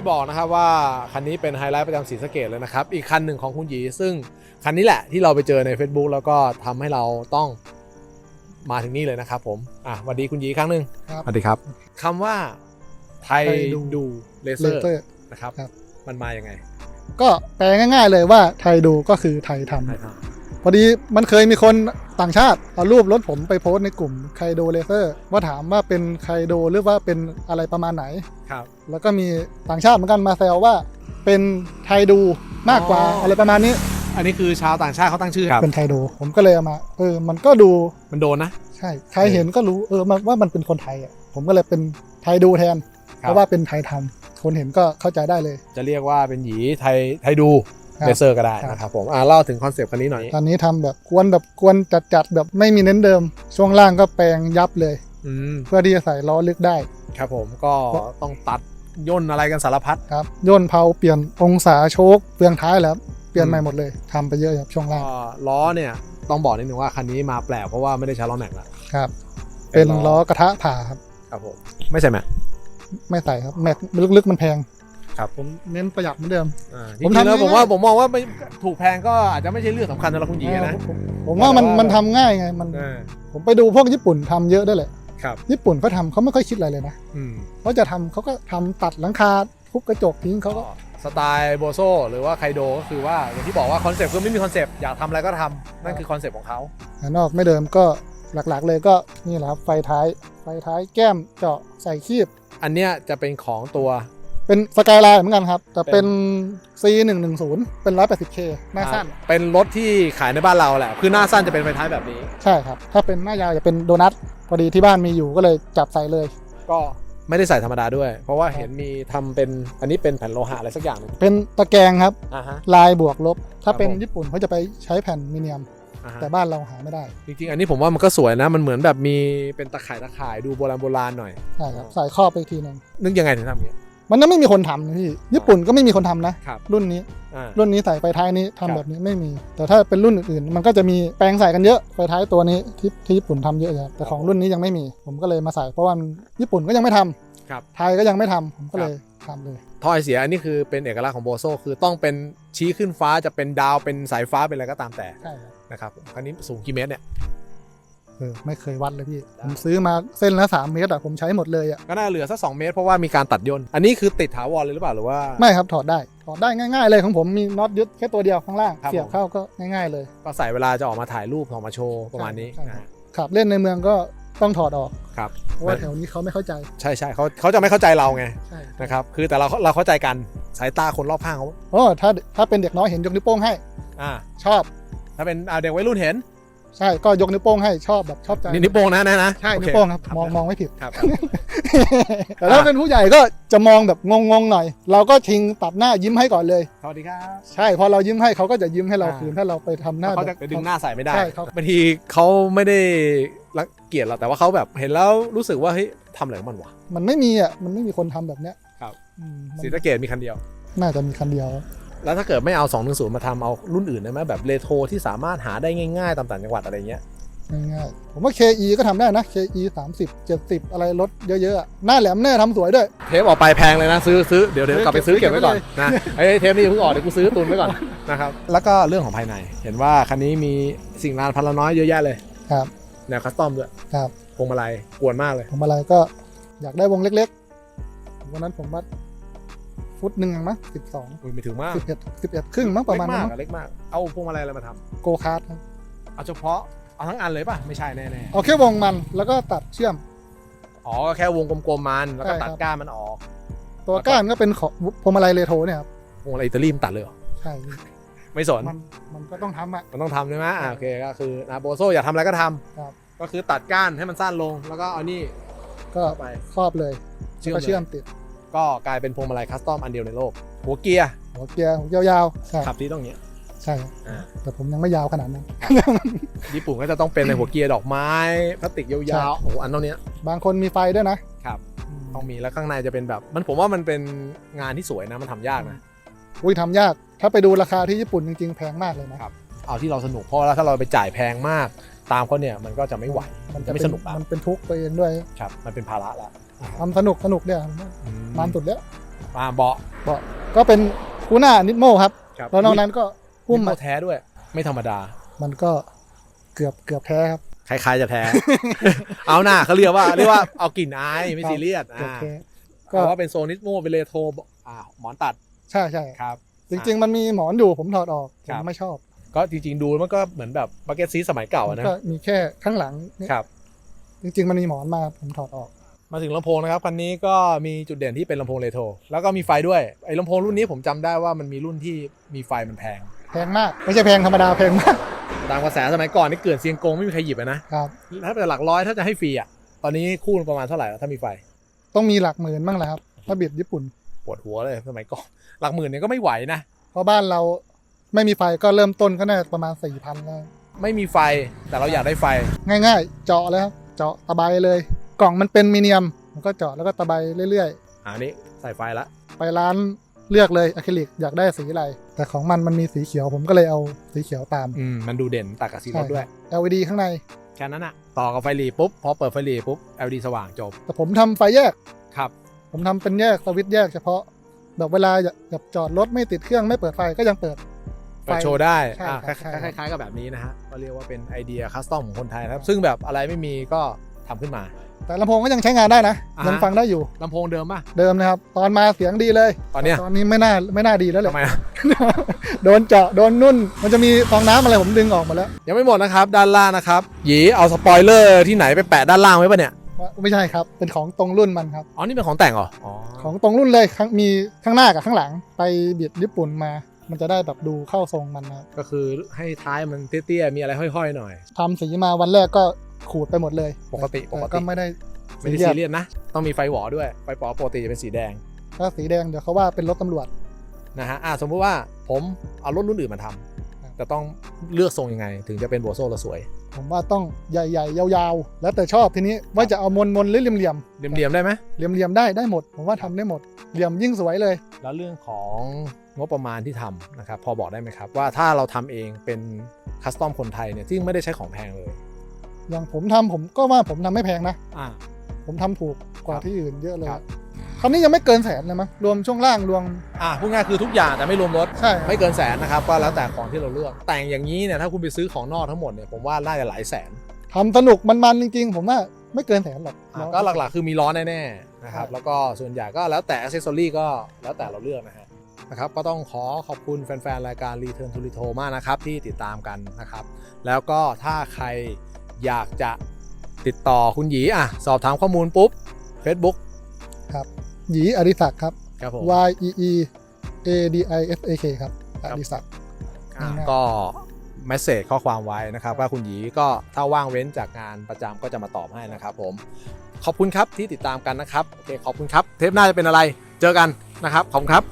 ที่บอกนะครับว่าคันนี้เป็นไฮไลท์ประจำศรีสะเกดเลยนะครับ อีกคันหนึ่งของคุณหยีซึ่งคันนี้แหละที่เราไปเจอใน Facebook แล้วก็ทำให้เราต้องมาถึงนี่เลยนะครับผมอะสวัสดีคุณหยีอีกครั้งหนึ่งครับสวัสดีครับคำว่าไทยไทยดูดูเลเซเลอร์เซอร์นะครับครับมันมาอย่างไง ก็แปลง่าย ๆ เลยว่าไทยดูก็คือไทยทำไทยทพอดีมันเคยมีคน ต่างชาติเอารูปรถผมไปโพสต์ในกลุ่มไคโดเลเซอร์ว่าถามว่าเป็นไคโดหรือว่าเป็นอะไรประมาณไหนำครับ แล้วก็มีต่างชาติเหมือนกันมาแซวว่า เป็นไทยดูมากกว่าอ๋ออ อะไรประมาณนี้อันนี้คือชาวต่างชาติเขาตั้งชื่อครับ เป็นไทยดูผมก็เลยเอามา เออ มันก็ดูมันโดนนะ ใช่ใครเห็นก็รู้เออมันว่ามันเป็นคนไทยอะผมก็เลยเป็นไทยดูแทน ครับ เพราะว่าเป็นไทยทำคนเห็นก็เข้าใจได้เลย จะเรียกว่าเป็นหยีไทยไทยดูครับ เลเซอร์ก็ได้ครับนะครับผมอะเล่าถึงคอนเซปต์คันนี้หน่อยตอนนี้ทำแบบกวนแบบกวนจัดๆแบบไม่มีเน้นเดิม ช่วงล่างก็แปลงยับเลยอืมเพื่อที่จะใส่ล้อลึกได้ ครับผมก็ต้องตัดย่นอะไรกันสารพัดครับย่นเผาเปลี่ยนองศาโชคเปลืองท้ายแล้วเปลี่ยนอืมใหม่หมดเลยทำไปเยอะครับช่วงล่างก็ล้อเนี่ยต้องบอกนิดนึงว่าคันนี้มาแปลกเพราะว่าไม่ได้ใช้ล้อแม็กซ์ละครับ เป็นล้อกระทะผ่าครับครับผมไม่ใช่แม็กซ์ไม่ใส่ครับแม็กลึกๆมันแพง ครับ ผมเน้นประหยัดเหมือนเดิม อ่าจผมริงๆแล้วทำง่ายๆ ผมว่าผมมองว่าไม่ถูกแพงก็อาจจะไม่ใช่เรื่องสำคัญสำหรับคุณหยีนะ ผมผมว่ามันแต่ว่า มันทำง่ายไงมันอ่า ผมไปดูพวกญี่ปุ่นทำเยอะด้วยแหละครับ ญี่ปุ่นเขาทำเขาไม่ค่อยคิดอะไรเลยนะอืมเขาจะทำเขาก็ทำตัดหลังคาทุบกระจกทิ้งเขาก็ก็สไตล์โบโซหรือว่าไคโดก็คือว่าอย่างที่บอกว่าคอนเซปต์คือไม่มีคอนเซปต์อยากทำอะไรก็ทำนั่นคือคอนเซปต์ของเขาภายนอกไม่เดิมก็หลักๆเลยก็นี่แหละครับไฟท้ายไฟท้ายแก้มเจาะใส่คีบอันเนี้ยจะเป็นของตัว เป็นสกายไลน์เหมือนกันครับ แต่เป็น C 1 1 0 เป็น 180K หน้าสั้น เป็นรถที่ขายในบ้านเราแหละ คือหน้าสั้นจะเป็นไฟท้ายแบบนี้ ใช่ครับ ถ้าเป็นหน้ายาวจะเป็นโดนัท พอดีที่บ้านมีอยู่ก็เลยจับใส่เลย ก็ไม่ได้ใส่ธรรมดาด้วย เพราะว่าเห็นมีทำเป็นอันนี้เป็นแผ่นโลหะอะไรสักอย่างหนึงเป็นตะแกรงครับอ่าฮะลายบวกลบ ถ้าครับเป็นผมญี่ปุ่นเขาจะไปใช้แผ่นมิเนียมอ่าฮะแต่บ้านเราหาไม่ได้ จริงๆ อันนี้ผมว่ามันก็สวยนะ มันเหมือนแบบมีเป็นตะข่ายตะข่ายดูโบราณโบราณหน่อย ใช่ครับ ใส่ครอบไปอีกทีหนึ่งนึกยังไงถึงทำอย่างเงี้ย มันยังไม่มีคนทำนะพี่ญี่ปุ่นก็ไม่มีคนทำนะครับ รุ่นนี้ อ่า รุ่นนี้ใส่ไฟท้ายนี้ทำครับ แบบนี้ไม่มี แต่ถ้าเป็นรุ่นอื่นๆ มันก็จะมีแปลงใส่กันเยอะไฟท้ายตัวนี้ที่ที่ญี่ปุ่นทำเยอะอยู่ครับแต่ของรุ่นนี้ยังไม่มี ผมก็เลยมาใส่เพราะว่ามันญี่ปุ่นก็ยังไม่ทำครับ ไทยก็ยังไม่ทำผมก็เลยทำเลย ท่อไอเสียอันนี้คือเป็นเอกลักษณ์ของโบโซคือต้องเป็นชี้ขึ้นฟ้าจะเป็นดาวเป็นสายฟ้าเป็นอะไรก็ตามแต่ใช่ครับนะครับผมคันนี้สูงกี่เมตรเนี่ย เออไม่เคยวัดเลยพี่ได้ผมซื้อมาเส้นละสามเมตรอะผมใช้หมดเลยอะก็น่าเหลือสักสองเมตรเพราะว่ามีการตัดย่นอันนี้คือติดถาวรเลยหรือเปล่าหรือว่า ไม่ครับถอดได้ ถอดได้ง่าย ๆ เลยของผมมีน็อตยึดแค่ตัวเดียวข้างล่างครับเสียบผมเข้าก็ง่ายๆเลยก็ใส่เวลาจะออกมาถ่ายรูปออกมาโชว์ประมาณนี้ใช่นะครัฮะบขับเล่นในเมืองก็ต้องถอดออกครับ เพราะว่าแถวนี้เขาไม่เข้าใจใช่ใช่เขาเขาจะไม่เข้าใจเราไงใช่นะครับคือแต่เราเราเข้าใจกันสายตาคนรอบข้างเขาโอ้ถ้าถ้าเป็นเด็กน้อยเห็นยกนิ้วโป้งให้ อ่าชอบ ถ้าเป็นอ่าเด็กวัยรุ่นเห็น ใช่ก็ยกนิ้วโป้งให้ชอบแบบชอบใจนี่นิ้วโป้งนะนะนะใช่โอนิ้เวโป้งครับมองมองไม่ผิดครับ แต่ถ้าเป็นผู้ใหญ่ก็จะมองแบบงงๆหน่อย เราก็ชิงตัดหน้ายิ้มให้ก่อนเลย สวัสดีครับ ใช่พอเรายิ้มให้เขาก็จะยิ้มให้เราอ่า คืนถ้าเราไปทำหน้าเขาจะแบบ ไปดึงหน้าใส่ไม่ได้ใช่เขาบางทีเขาไม่ได้รังเกียจเราแต่ว่าเขาแบบเห็นแล้วรู้สึกว่าเฮ้ยทำอะไรของมันวะมันไม่มีอะมันไม่มีคนทำแบบเนี้ยครับ อืมมันศรีสะเกดมีคันเดียว น่าจะมีคันเดียว แล้วถ้าเกิดไม่เอา210มาทำเอารุ่นอื่นได้ไหมแบบเรโทรที่สามารถหาได้ง่ายๆตามต่างจังหวัดอะไรเงี้ยง่ายๆผมว่า KE ก็ทำได้นะ KE 30 70 อะไรรถเยอะๆอะหน้าแหลมแน่ทำสวยด้วย เทปออกไปแพงเลยนะ ซื้อซื้อเดี๋ยวเดี๋ยวเฮ้ยกลับไปซื้อเก็เก็บบไว้ไว้ก่อนเลยนะไอ้เทปนี้อย่าเพิ่งออกเดี๋ยวกูซื้อตุนไว้ก่อนนะครับแล้วก็เรื่องของภายใน เห็นว่าคันนี้มีสิ่งงานพันละน้อยเยอะแยะเลยครับแนวคัสตอมด้วยครับพวงมาลัยกวนมากเลยผมอะไรก็อยากได้วงเล็กๆวันนั้นผมวัด ฟุตหนึ่งมั้ง12อุ้ยไม่ถึงมาก11 11ครึ่งมั้งประมาณเล็กนั้นมากมั้งอะเล็กมากเอาพวงมาลัยอะไรมาทโกคาร์ดครับำเอาเฉพาะเอาทั้งอันเลยป่ะไม่ใช่แน่เอาแค่วงมันแล้วก็ตัดเชื่อมๆอ๋อก็แค่วงกลมๆมันแล้วก็ใช่ตัดครับก้านมันออก ตัวก้านก็เป็นของพวงมาลัยเรโทรเนี่ยครับพวงมาลัยอิตาลีมันตัดเลยเหรอใช่ไม่สนมันมันก็ต้องทำอะมันต้องทำใช่ไหมอ่าโอเคก็คือนะโบโซอยากทำอะไรก็ทำครับก็คือตัดก้านให้มันสั้นลงแล้วก็เอานี่ก็เข้าไปครอบเลยเชื่อมแล้วก็เชื่อมติด ก็กลายเป็นพวงมาลัยคัสตอมอันเดียวในโลก หัวเกียร์หัวเกียร์ยาวๆใช่ขับที่ต้องอย่างเงี้ยใช่ครับอ่าแต่ผมยังไม่ยาวขนาดนั้น ญี่ปุ่นก็จะต้องเป็นในหัวเกียร์ดอกไม้พลาสติกยาวๆโอ้โหอันเท่านี้บางคนมีไฟด้วยนะครับอืมต้องมีแล้วข้างในจะเป็นแบบมันผมว่ามันเป็นงานที่สวยนะมันทำยากนะ อุ้ยทำยาก ถ้าไปดูราคาที่ญี่ปุ่นจริงๆแพงมากเลยนะเอาที่เราสนุกเพราะว่าถ้าเราไปจ่ายแพงมาก ตามเขาเนี่ยมันก็จะไม่ไหว มันจะไม่เป็สนุกละ มันเป็นทุกข์ตัวเองด้วย ครับมันเป็นภาระละ ทำสนุกสนุกเนี่ยอืมันสุดแล้วอ่าเบาะเบาะก็เป็นคูน่านิดโมครับครับแล้วนอกนั้นก็หุ้มนิมาโแท้ด้วย ไม่ธรรมดา มันก็เกือบเกือบแท้ครับคล้ายๆจะแท้ เอาหน้าเขาเรียกว่าเรียกว่าเอากลิ่นอายไม่ซีเรียสเกือบอ่าแท้ก็ก็ว่าเป็นโซนิสโมเป็นเลโทรอ่าหมอนตัด ใช่ใช่ครับ จริง ๆ มันมีหมอนอยู่ผมถอดออกผครัมบไม่ชอบ ก็จริง ๆ ดูแล้วมันก็เหมือนแบบบักเก็ตซีสมัยเก่าอะนะก็มีแค่ข้างหลังนี่ครับ จริง ๆ มันมีหมอนมาผมถอดออก มาถึงลำโพงนะครับคันนี้ก็มีจุดเด่นที่เป็นลำโพงเรโทรแล้วก็มีไฟด้วยไอ้ลำโพงรุ่นนี้ผมจำได้ว่ามันมีรุ่นที่มีไฟมันแพง แพงมาก ไม่ใช่แพงธรรมดาแพงมาก ตามกระแสสมัยก่อนนี่เกิดเซียงกงไม่มีใครหยิบอะนะครับ ถ้าเป็นหลักร้อยถ้าจะให้ฟรีอะตอนนี้คู่ประมาณเท่าไหร่แล้วถ้ามีไฟต้องมีหลักหมื่นบ้างแหละครับถ้าบิดญี่ปุ่นปวดหัวเลยสมัยก่อนหลักหมื่นเนี่ยก็ไม่ไหวนะ เพราะบ้านเราไม่มีไฟก็เริ่มต้นก็น่าจะประมาณสี่พันแล้วไม่มีไฟแต่เราอยากได้ไฟง่าย ๆ เจาะเลยครับเจาะตะไบเลย กล่องมันเป็นมีเนียมมันก็เจาะแล้วก็ตะไบเรื่อยอ่านี้ใส่ไฟละ ๆ ไปร้านเลือกเลยอะคริลิกอยากได้สีอะไร แต่ของมันมันมีสีเขียวผมก็เลยเอาสีเขียวตาม อืม มันดูเด่นตัดกับสีรถด้วยใช่ LED ข้างใน แค่นั้นอะต่อกับไฟหลีปุ๊บ พอเปิดไฟหลีปุ๊บ LED สว่างจบ แต่ผมทำไฟแยก ครับ ผมทำเป็นแยกสวิตช์แยกเฉพาะ แบบเวลาแบบจอดรถไม่ติดเครื่องไม่เปิดไฟก็ยังเปิด เปิดโชว์ได้ใช่อ่าครับคล้ายใช่ๆคล้ายๆกับแบบนี้นะฮะ ก็เรียกว่าเป็นไอเดียคัสตอมของคนไทยนะครับ ซึ่งแบบอะไรไม่มีก็ทำขึ้นมา แต่ลำโพงก็ยังใช้งานได้นะ อ่าฮะ ยังฟังได้อยู่ลำโพงเดิมป่ะ เดิมนะครับ ตอนมาเสียงดีเลย ตอนเนี้ยตอนนี้ไม่น่าไม่น่าดีแล้วเลยทำไมอะ โดนเจาะโดนนุ่น มันจะมีฟองน้ำอะไรผมดึงออกหมดแล้ว ยังไม่หมดนะครับ ด้านล่างนะครับ หยีเอาสปอยเลอร์ที่ไหนไปแปะด้านล่างไว้ป่ะเนี่ยว่าไม่ใช่ครับ เป็นของตรงรุ่นมันครับ อ๋อ นี่เป็นของแต่งเหรอ อ๋อ ของตรงรุ่นเลยข้างมีข้างหน้ากับข้างหลังไปบิดญี่ปุ่นมา มันจะได้แบบดูเข้าทรงมันนะครับก็คือให้ท้ายมันเตี้ยๆ มีอะไรห้อยๆ หน่อย ทำสีมาวันแรกก็ ขูดไปหมดเลยปกติแต่ปกติ ก็ไม่ได้ไม่ได้ซีเรียสนะ ต้องมีไฟหวอด้วย ไฟปอปกติจะเป็นสีแดง ถ้าสีแดงเดี๋ยวเขาว่าเป็นรถตำรวจนะฮะอ่าสมมุติว่าผมเอารถรุ่นอื่นมาทำครับแต่ต้องเลือกทรงยังไง ถึงจะเป็นโบโซ่แล้วสวย ผมว่าต้องใหญ่ๆ ยาวๆ แล้วแต่ชอบทีนี้ว่าจะเอามนมนๆหรือเหลี่ยมเหลี่ยมๆได้ไหมๆเหลี่ยมๆได้ได้หมด ผมว่าทำได้หมด เหลี่ยมยิ่งสวยเลย แล้วเรื่องของงบประมาณที่ทำนะครับพอบอกได้ไหมครับว่าถ้าเราทำเองเป็นคัสตอมคนไทยเนี่ยซึ่งไม่ได้ใช้ของแพงเลย อย่างผมทำผมก็ว่าผมทำไม่แพงนะอ่าผมทำถูกกว่าครับที่อื่นเยอะเลยครับคันนี้ยังไม่เกินแสนเลยมั้งรวมช่วงล่างรวมอ่าพูดง่ายคือทุกอย่างแต่ไม่รวมรถใช่ไม่เกินแสนนะครับก็แล้วแต่ของที่เราเลือก แต่งอย่างนี้เนี่ยถ้าคุณไปซื้อของนอกทั้งหมดเนี่ยผมว่าน่าจะหลายแสนทำสนุกมันๆจริงๆ ผมว่าไม่เกินแสนหรอกอะก็หลักๆ คือมีล้อแน่ๆนะครับใช่แล้วก็ส่วนใหญ่ก็แล้วแต่อ c เซสซอรี่ก็แล้วแต่เราเลือกนะฮะนะครับก็ต้องขอขอบคุณแฟนๆรายการ Return to Retro มากนะครับที่ติดตามกันนะครับแล้วก็ถ้าใคร อยากจะติดต่อคุณหยีอะ สอบถามข้อมูลปุ๊บ Facebook ครับ หยีอดิศักดิ์ครับ ครับผม Y E E A D I S A K ครับอดิศักดิ์อะง่ายๆ ก็เมสเซจข้อความไว้นะครับ ว่าคุณหยีก็ถ้าว่างเว้นจากงานประจำก็จะมาตอบให้นะครับผม ขอบคุณครับที่ติดตามกันนะครับ โอเค ขอบคุณครับ เทปหน้าจะเป็นอะไร เจอกันนะครับ ขอบคุณครับ